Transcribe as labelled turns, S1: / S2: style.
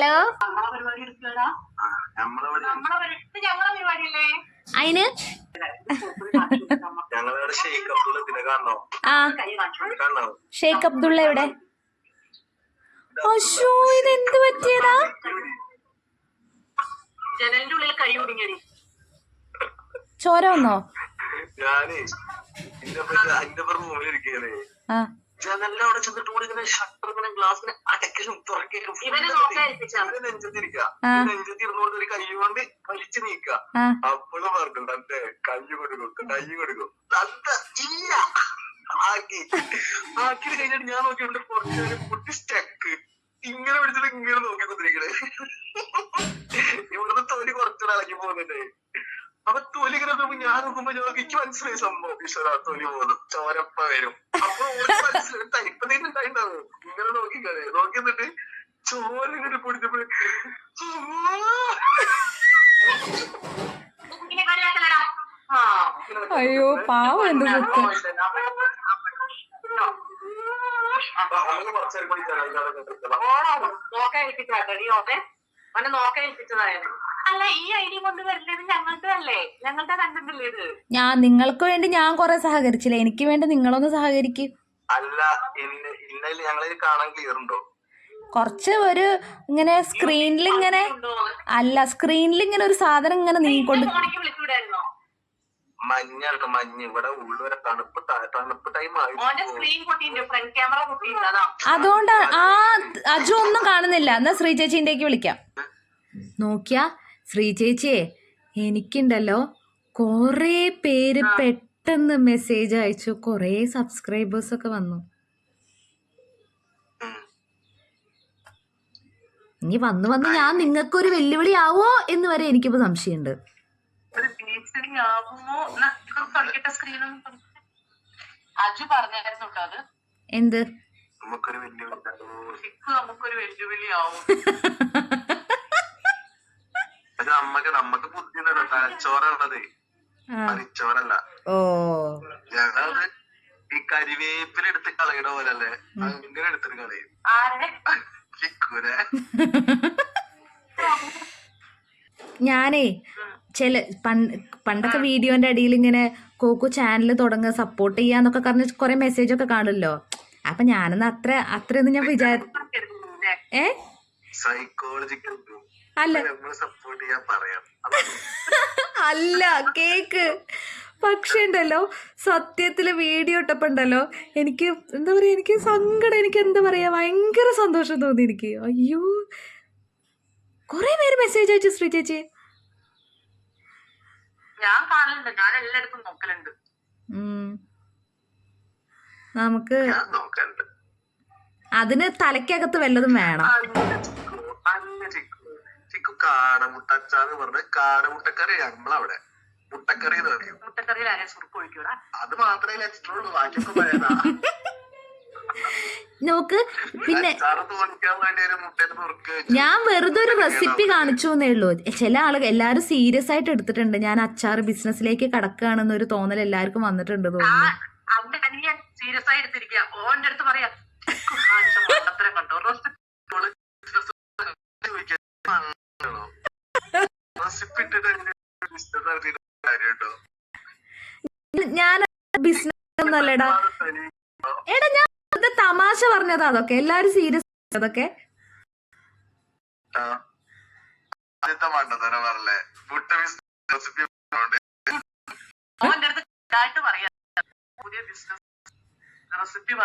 S1: Hello?
S2: കാണണോ
S1: ആ
S3: കൈ
S2: കാണണോ?
S1: ഷെയ്ഖ് അബ്ദുള്ള എവിടെ? അശോ ഇത് എന്ത് പറ്റിയതാ?
S3: ജനലിന്റെ ഉള്ളിൽ കൈ
S1: ചോര വന്നോ?
S2: ഞാനേ
S1: ആ.
S2: ജനലിന്റെ അവിടെ ചെന്നിട്ട് കൂടി ഇങ്ങനെ ഷട്ടർ ഇങ്ങനെ ഗ്ലാസിനെ അടക്കലും തുറക്കലും. നെഞ്ചത്തിരിക്കുക. നെഞ്ചത്തിരുന്നോണ്ട് ഒരു കൈ കൊണ്ട് വലിച്ചു നീക്കുക.
S1: ആ.
S2: അപ്പോഴും പറഞ്ഞു തന്റെ കൈ കൊടുക്കും കൈ കൊടുക്കും. തന്റെ ഇല്ല. ആക്കി. ആക്കി കഴിഞ്ഞിട്ട് ഞാൻ നോക്കിയിട്ട് കുറച്ച് നേരം കുട്ടി സ്റ്റക്ക് ഇങ്ങനെ പിടിച്ചിട്ട് ഇങ്ങനെ നോക്കി കുത്തിരിക്കണേ. ഇവിടുന്ന് തൊലി കുറച്ചുകൂടെ ഇളകി പോകുന്നുണ്ട്. അപ്പൊ തൊലി നോക്കുമ്പോ ഞാൻ നോക്കുമ്പോ ഞാൻ എനിക്ക് മനസ്സിലായി സംഭവം ഈശ്വര പോലും ചോരപ്പ വരും അപ്പൊ മനസ്സിലായി തരിപ്പ് തന്നെ ഉണ്ടായിണ്ടാവും ഇങ്ങനെ നോക്കിക്കളെ നോക്കി എന്നിട്ട് ചോര ഇങ്ങനെ പൊടിച്ചപ്പോ
S3: ഇങ്ങനെ കളിയാക്കലടാ ആ
S1: അയ്യോ പാവം എന്ത് കുട്ടി
S2: കൂടി
S3: ഓക്കെ അവനെ നോക്കാൻ ഏൽപ്പിച്ചതായിരുന്നു അല്ല ഈ ഐഡി കൊണ്ട് വരുന്നത് ഞങ്ങളുടെ അല്ലേ? ഞങ്ങളുടെ കണ്ടന്റ് അല്ലേ ഇത്?
S1: ഞാൻ നിങ്ങൾക്ക് വേണ്ടി ഞാൻ കുറെ സഹകരിച്ചില്ല? എനിക്ക് വേണ്ടി നിങ്ങളൊന്ന് സഹകരിക്കും.
S2: അല്ല ഇന്ന ഇന്നലെ ഞങ്ങളെ കാണാൻ ക്ലിയർ ഉണ്ടോ?
S1: കുറച്ച് ഒരു ഇങ്ങനെ സ്ക്രീനിൽ ഇങ്ങനെ അല്ല സ്ക്രീനിൽ ഇങ്ങനെ ഒരു സാധനം ഇങ്ങനെ നീങ്ങിക്കൊണ്ട്
S3: അതുകൊണ്ടാണ്
S2: മഞ്ഞാണ് മഞ്ഞ് ഇവിടെ ഉള്ളുവരെ തണുപ്പ് തണുപ്പ് ടൈം ആയി.
S3: സ്ക്രീൻ പൊട്ടിണ്ട് ഫ്രണ്ട് ക്യാമറ പൊട്ടിണ്ട് അതാ.
S1: അതുകൊണ്ട് ആ അജു ഒന്നും കാണുന്നില്ല. എന്നാ ശ്രീ ചേച്ചിന്റെ വിളിക്കാം. നോക്കിയാ ശ്രീ ചേച്ചിയെ എനിക്കുണ്ടല്ലോ കുറേ പേര് പെട്ടെന്ന് മെസ്സേജ് അയച്ചു. കുറേ സബ്സ്ക്രൈബേഴ്സ് ഒക്കെ വന്നു. ഇനി വന്നു വന്ന് ഞാൻ നിങ്ങൾക്കൊരു വെല്ലുവിളി ആവോ എന്ന് വരെ എനിക്കിപ്പോ സംശയമുണ്ട്. എന്ത്?
S2: നമുക്കൊരു
S3: വെല്ലുവിളി ആവും.
S2: അത് നമ്മക്ക് നമ്മക്ക് ബുദ്ധിയുണ്ടല്ലോ. തലച്ചോറുള്ളത്.
S1: മരിച്ചോറല്ല
S2: ഞങ്ങളത് ഈ കരിവേപ്പില എടുത്ത് കളയണ പോലല്ലേ? അങ്ങനെ എടുത്തിട്ട് കളയും. ചിക്കൂരെ
S1: ഞാനേ ചില പണ്ട് പണ്ടൊക്കെ വീഡിയോന്റെ അടിയിൽ ഇങ്ങനെ കോക്കു ചാനൽ തുടങ്ങുക സപ്പോർട്ട് ചെയ്യാന്നൊക്കെ പറഞ്ഞ് കുറെ മെസ്സേജ് ഒക്കെ കാണുമല്ലോ. അപ്പൊ ഞാനൊന്ന് അത്ര അത്രയൊന്നും ഞാൻ വിചാരി
S3: എടുക്കുന്നില്ലേ?
S1: ഏ?
S2: സൈക്കോളജിക്കൽ
S1: അല്ല. അല്ല കേക്ക്. പക്ഷേ ഉണ്ടല്ലോ സത്യത്തിൽ വീഡിയോ ഇട്ടപ്പോണ്ടല്ലോ എനിക്ക് എന്താ പറയാ എനിക്ക് സങ്കടം എനിക്ക് എന്താ പറയാ ഭയങ്കര സന്തോഷം തോന്നി എനിക്ക്. അയ്യോ. കൊറേ പേര് മെസ്സേജ് അയച്ചു ശ്രീ ചേച്ചി.
S3: ഞാൻ കാണലുണ്ട്. ഞാൻ എല്ലായിടത്തും നോക്കലുണ്ട്.
S1: നമുക്ക് അതിന് തലയ്ക്കകത്ത് വല്ലതും വേണം.
S2: ചിക്കു കാടമുട്ട അച്ചാന്ന് പറഞ്ഞ കാടമുട്ടക്കറി നമ്മളവിടെ. മുട്ടക്കറി എന്ന് പറയും.
S3: മുട്ടക്കറിയിൽ സുറുക്ക് ഒഴിക്കൂടാ?
S2: അത് മാത്രമേ എക്സ്ട്രാ ഉള്ളൂ. ബാക്കിയൊക്കെ പഴയതാ.
S1: നോക്ക് പിന്നെ ഞാൻ വെറുതെ ഒരു റെസിപ്പി കാണിച്ചു എന്നേ ഉള്ളൂ. ചില ആളുകൾ എല്ലാവരും സീരിയസ് ആയിട്ട് എടുത്തിട്ടുണ്ട്. ഞാൻ അച്ചാർ ബിസിനസ്സിലേക്ക് കടക്കുകയാണെന്ന് ഒരു തോന്നൽ എല്ലാവർക്കും വന്നിട്ടുണ്ട് തോന്നുന്നു.
S3: സീരിയസ് ആയി എടുത്തിരിക്കുക ഓന്റെ അടുത്ത് പറയാ "ചിക്കു കാണിച്ച മണ്ടത്തരം കണ്ടോ റോസ്റ്റ്
S2: റെസിപ്പി ഇട്ടിട്ട് ബിസിനസ് നടത്തിയിട്ട് കാര്യമുണ്ടോ
S1: ഞാൻ ബിസിനസ് ഒന്നല്ലടാ എടാ ഞാൻ ഇത് തമാശ പറഞ്ഞതാ അതൊക്കെ. എല്ലാരും സീരിയസ് അതൊക്കെ?
S3: റെസിപ്പി